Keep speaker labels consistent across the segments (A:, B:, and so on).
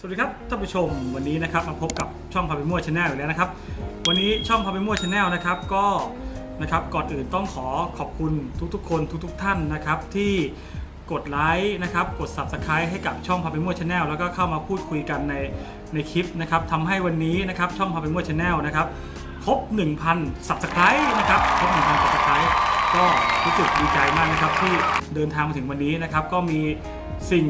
A: สวัสดีครับท่านผู้ชมวันนี้นะครับมาพบกับช่องพาไปมั่วชาแนลอีกแล้วนะครับ วันนี้ช่องพาไปมั่วชาแนลนะครับก็นะครับก่อนอื่นต้องขอขอบคุณทุกๆ คนทุกๆ ท่านนะครับที่กดไลค์นะครับกด Subscribe ให้กับช่องพาไปมั่วชาแนลแล้วก็เข้ามาพูดคุยกันในในคลิปนะครับทำให้วันนี้นะครับช่องพาไปมั่วชาแนลนะครับครบ 1,000 Subscribe นะครับครบ 1,000 Subscribe ก็รู้สึกดีใจมากนะครับที่เดินทางมาถึงวันนี้นะครับก็มีสิ่ง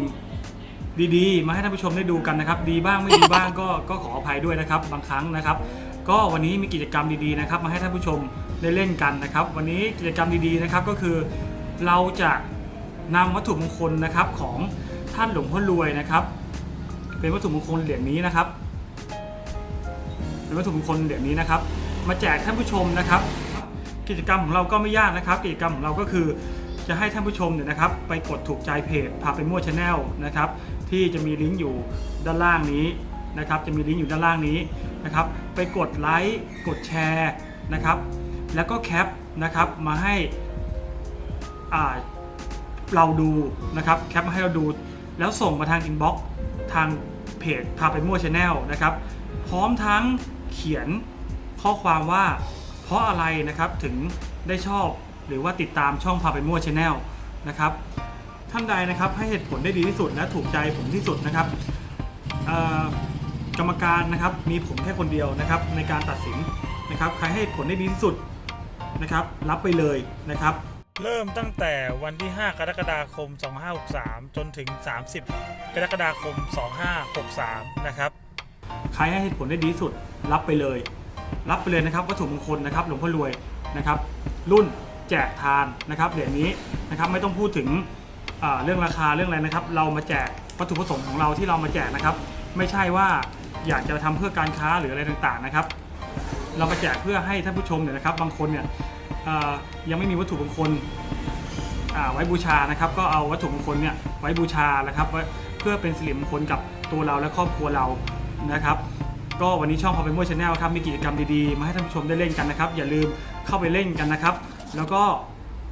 A: ดีๆ มาให้ท่านผู้ชมได้ดูกันนะครับ ดีบ้างไม่ดีบ้าง ก็ก็ขออภัยด้วยนะครับ บางครั้งนะครับ ก็วันนี้มีกิจกรรมดีๆนะครับ มาให้ท่านผู้ชมได้เล่นกันนะครับ วันนี้กิจกรรมดีๆนะครับก็คือเราจะนำวัตถุมงคลนะครับของท่านหลวงพ่อรวยนะครับ เป็นวัตถุมงคลเหรียญนี้นะครับ เป็นวัตถุมงคลเหรียญนี้นะครับ มาแจกท่านผู้ชมนะครับ กิจกรรมของเราก็ไม่ยากนะครับ กิจกรรมของเราก็คือ จะให้ท่านผู้ชมเนี่ยนะครับไปกดถูกใจเพจพาไปมั่วชาแนลนะครับที่จะมีลิงก์อยู่ด้านล่างนี้นะครับจะมีลิงก์อยู่ด้านล่างนี้นะครับไปกดไลค์กดแชร์นะครับแล้วก็แคปนะครับมาให้อ่าเราดูนะครับแคปมาให้เราดู แล้วส่งมาทางอินบ็อกซ์ทางเพจพาไปมั่วชาแนลนะครับพร้อมทั้งเขียนข้อความว่าเพราะอะไรนะครับถึงได้ชอบ หรือว่าติดตามช่องพาไปมั่วชาแนลนะครับท่านใดนะครับให้เหตุผลได้ดีที่สุดและถูกใจผมที่สุดนะครับเอ่อกรรมการนะครับมีผมแค่คนเดียวนะครับในการตัดสินนะครับใครให้เหตุผลได้ดีที่สุดนะครับรับไปเลยนะครับ เริ่มตั้งแต่วันที่ 5 กรกฎาคม 2563 จนถึง 30 กรกฎาคม 2563 นะครับใครให้เหตุผลได้ดีที่สุดรับไปเลย รับไปเลยนะครับวัตถุมงคลนะครับหลวงพ่อรวยนะครับ รุ่น แจกทานนะครับเหรียญนี้นะครับไม่ต้องพูดถึงเรื่องราคาเรื่องอะไรนะครับ เรามาแจกวัตถุประสงค์ของเราที่เรามาแจกนะครับ ไม่ใช่ว่าอยากจะทำเพื่อการค้าหรืออะไรต่างๆนะครับ เรามาแจกเพื่อให้ท่านผู้ชมเนี่ยนะครับ บางคนเนี่ยยังไม่มีวัตถุมงคลไว้บูชานะครับ ก็เอาวัตถุมงคลเนี่ยไว้บูชานะครับเพื่อเป็นสิริมงคลกับตัวเราและครอบครัวเรานะครับ ก็วันนี้ช่องพอเป็นมวยชาแนลครับมีกิจกรรมดีๆ มาให้ท่านผู้ชมได้เล่นกันนะครับ อย่าลืมเข้าไปเล่นกันนะครับ แล้วก็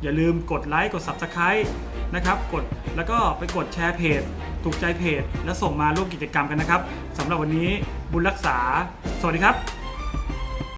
A: อย่าลืมกดไลค์กด Subscribe นะครับกดแล้วก็ไปกดแชร์เพจ ถูกใจเพจ แล้วส่งมาร่วมกิจกรรมกันนะครับสำหรับวันนี้บุญรักษา สวัสดีครับ